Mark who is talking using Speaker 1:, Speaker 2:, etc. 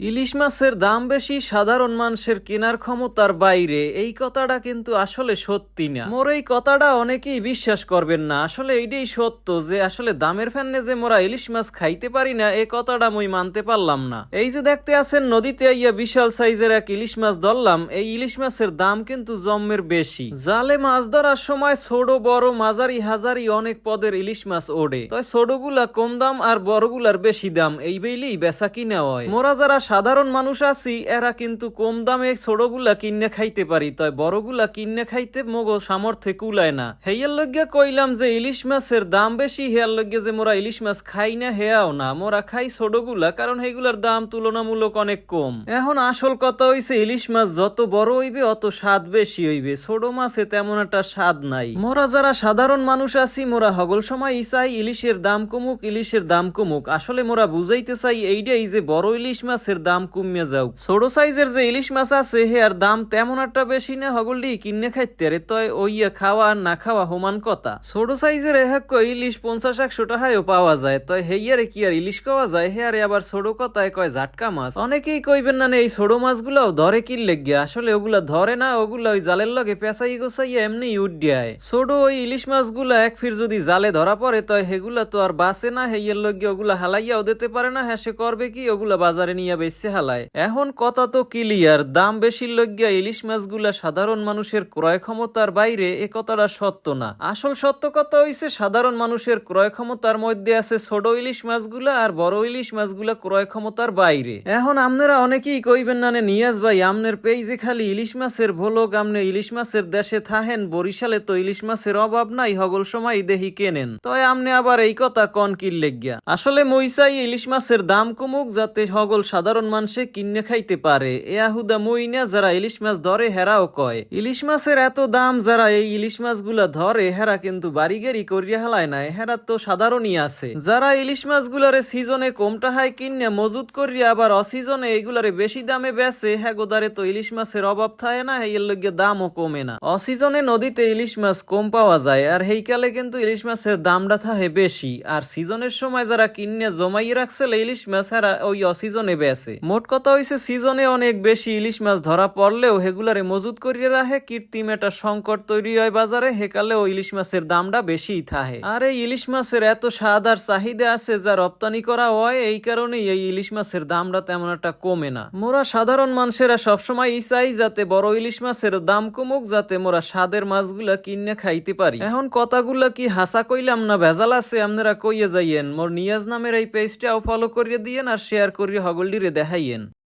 Speaker 1: ইলিশ মাছের দাম বেশি, সাধারণ মানুষের কেনার ক্ষমতার বাইরে। এই কথাটা কিন্তু আসলে সত্যি না। মোর এই কথাটা অনেকেই বিশ্বাস করবেন না। আসলে এইটাই সত্য যে আসলে দামের ফ্যানে যে মোরা ইলিশ মাছ খাইতে পারি না এই কথাটা মুই মানতে পারলাম না। এই যে দেখতে আছেন, নদীতে আইয়া বিশাল সাইজের এক ইলিশ মাছ ধরলাম, এই ইলিশ মাছের দাম কিন্তু জম্মের বেশি। জালে মাছ ধরার সময় ছোট, বড়, মাঝারি, হাজারি অনেক পদের ইলিশ মাছ ওড়ে। তাই ছোটগুলা কম দাম আর বড়গুলার বেশি দাম, এই বেইলেই বেচা কিনা হয়। মোরা যারা সাধারণ মানুষ আছি, এরা কিন্তু কম দামে ছোটগুলা কিনে খাইতে পারি তাই বড়গুলা কিনে খাইতে মগো সামর্থ্যে কুলায় না। হেয়ার লজ্ঞা কইলাম যে ইলিশ মাছের দাম বেশি, হেয়ার লজ্ঞা যে মোরা ইলিশ মাছ খাই না, হেয়াও না, মোরা খাই ছোটগুলা, কারণ হেগুলার দাম তুলনামূলক অনেক কম। এখন আসল কথা হইছে, ইলিশ মাছ যত বড় হইবে, অত স্বাদ বেশি হইবে, ছোট মাছে তেমন একটা স্বাদ নাই। মোরা যারা সাধারণ মানুষ আছি, মোরা হগল সময় চাই ইলিশের দাম কমুক, ইলিশের দাম কমুক। আসলে মোরা বুঝাইতে চাই এইটাই যে বড় ইলিশ মাছের দাম কমিয়ে যাও। ছোট সাইজের যে ইলিশ মাছ আছে হে আর দাম তেমন একটা বেশি না, হগলডি কিনে খাইতে রে তয় ওইয়া খাওয়া আর না খাওয়া সমান কথা। ছোট সাইজের এহাক ইলিশ পঞ্চাশ, একশো টাকায়ও পাওয়া যায়, তয় হেইয়ারে কি আর ইলিশ খাওয়া যায়? হে আরে আবার ছোট কথায় কয় জাটকা মাছ। অনেকেই কইবেন না এই ছোট মাছগুলাও ধরে কি লেগে আসলে ওগুলা ধরে না, ওগুলা ওই জালের লগে পেঁচাই গোছাইয়া এমনি উড্ডিয়ায় ছোট ওই ইলিশ মাছগুলা এক ফির যদি জালে ধরা পড়ে, তয় হেগুলা তো আর বাসে না, হেইয়ের লগে ওগুলা হালাইয়াও দিতে পারে না হ্যাঁ সে করবে কি, ওগুলা বাজারে নিয়ে বেচছে হালায় এখন কথা তো ক্লিয়ার, দাম বেশির লজ্ঞা ইলিশ মাছগুলা সাধারণ মানুষের ক্রয় ক্ষমতার বাইরে এ কথাটা সত্য না। আসল সত্য কথা হইছে, সাধারণ মানুষের ক্রয় ক্ষমতার মধ্যে আছে ছোট ইলিশ মাছগুলা আর বড় ইলিশ মাছগুলা ক্রয় ক্ষমতার বাইরে। এখন আপনারা অনেকেই কইবেন, না নিয়াজ ভাই, আমনের পেইজে খালি ইলিশ মাছের ভোলক, আমনে ইলিশ মাছের দেশে থাহেন, বরিশালে তো ইলিশ মাছের অভাব নাই, হগল সময় দেহি কেনেন? তয় আমনে আবার এই কথা কন কিল লেগিয়া। আসলে মইসাই ইলিশ মাছের দাম কমুক, যাতে হগল সাধারণ মানুষে কিনে খাইতে পারে। এ আহুদা মই না যারা ইলিশ মাছ ধরে, হেরাও কয়, ইলিশ মাছের এত দাম যারা এই ইলিশ মাছগুলা ধরে, হেরা কিন্তু বাড়িগেরি করিয়া হেলায় নাই। হেরা তো সাধারণই আছে। যারা ইলিশ মাছগুলারে সিজনে কম টাহায় কিনে, মজুত করিয়া আবার অসিজনে এইগুলারে বেশি দামে বেচে হ্যাঁ গোদারে তো ইলিশ মাছের অভাব থাকে না এর লগে দামও কমে না। অসিজনে নদীতে ইলিশ মাছ কম পাওয়া যায়, আর হেইকালে কিন্তু ইলিশ মাছের দামটা থাকে বেশি। আর সিজনের সময় যারা কিনে জমাইয়ে রাখছে ইলিশ মাছ হেরা ওই অসিজনে বেচে। মোট কথা হইছে সিজনে অনেক বেশি ইলিশ মাছ ধরা পড়লেও হেগুলারে মজুত করিয়ে রাখে, কৃত্রিম একটা সংকট তৈরি হয় বাজারে, হেকালেও ইলিশ মাছের দামটা বেশিই থাকে। আর এই ইলিশ মাছের এত স্বাদ আর চাহিদা আছে যা রপ্তানি করা হয়, এই কারণেই এই ইলিশ মাছের দামটা তেমন একটা কমে না। মোরা সাধারণ মানুষেরা সবসময় ই চাই যাতে বড় ইলিশ মাছের দাম কমুক, যাতে মোরা স্বাদের মাছগুলা কিনে খাইতে পারি। এখন কথাগুলা কি হাসা কইলাম না ভেজাল আছে, আপনারা কইয়ে যাইয়েন। মোর নিয়াজ নামের এই পেজটাও ফলো করিয়ে দিয়েন আর শেয়ার করিয়ে হগলডিরে كده هين.